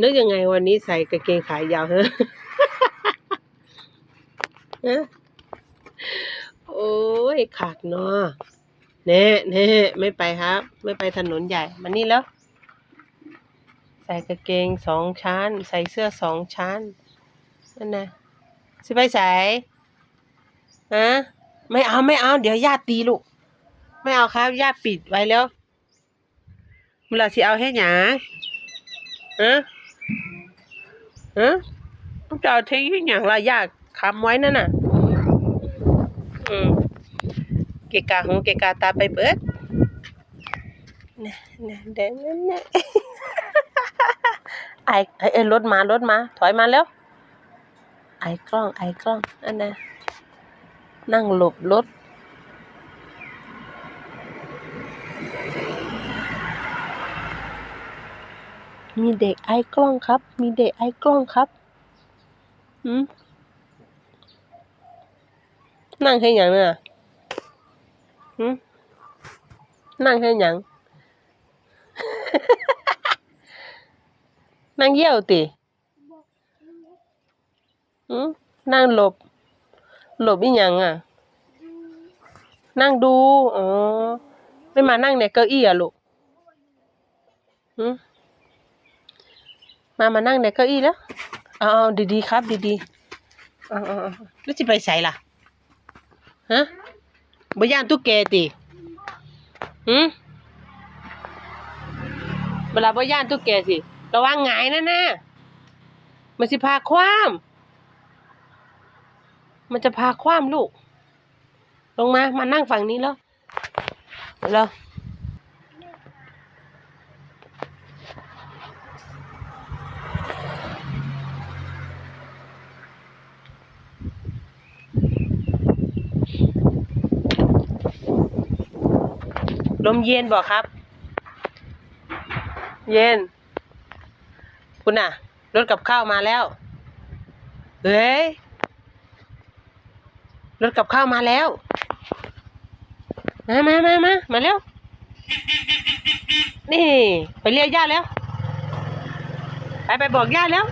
นึกยังไงวันนี้ใส่กางเกงขายยาวฮะฮะโอ้ยขาดเนาะเน่เน่ไม่ไปครับ ไม่ไปถนนใหญ่มานี่แล้ว ใส่กางเกงสองชั้น ใส่เสื้อสองชั้นนั่นนะสิไปใส่ฮะไม่เอาไม่เอาเดี๋ยวญาติตีลูกไม่เอาครับญาติปิดไว้แล้วเวลาสิเอาให้หยังฮะ ฮะต้องจะเอาทิ้งให้หยังละญาติคำไว้นั่นน่ะอืมเกกาหูเกกาตาไปเบิดนะนะเดินนั่นนะไอไอเอ้รถมารถมา ถอยมาแล้ว ไอกล้องไอกล้องอันนะนั่งหลบรถ มีเด็กไอ้กล้องครับ มีเด็กไอ้กล้องครับหืมนั่งให้ยังเนี่ยหืมนั่งให้ยัง นั่งเยี่ยวติหืมนั่งหลบ หลบอีหยังอะ นั่งดู อ๋อ ไม่มานั่งในเก้าอี้อะลูกหืม มามานั่งในเก้าอี้แล้วเอาเอาดีๆครับ ดีๆเอาเอแล้วจะไปใส่ล่ะฮะบ่ย่านตุ๊กแกติหืมเวลาบ่ย่านตุ๊กแกสิระวังหงายนะนะมันสิพาคว้ามมันจะพาคว้ามลูก ลงมา มานั่งฝั่งนี้แล้วแล้ว ลมเย็นบอกครับ เย็น คุณน่ะ รถกับข้าวมาแล้ว เฮ้ย รถกับข้าวมาแล้ว มามามามามาเร็วนี่ ไปเรียกญาติแล้ว ไปไปบอกญาติแล้ว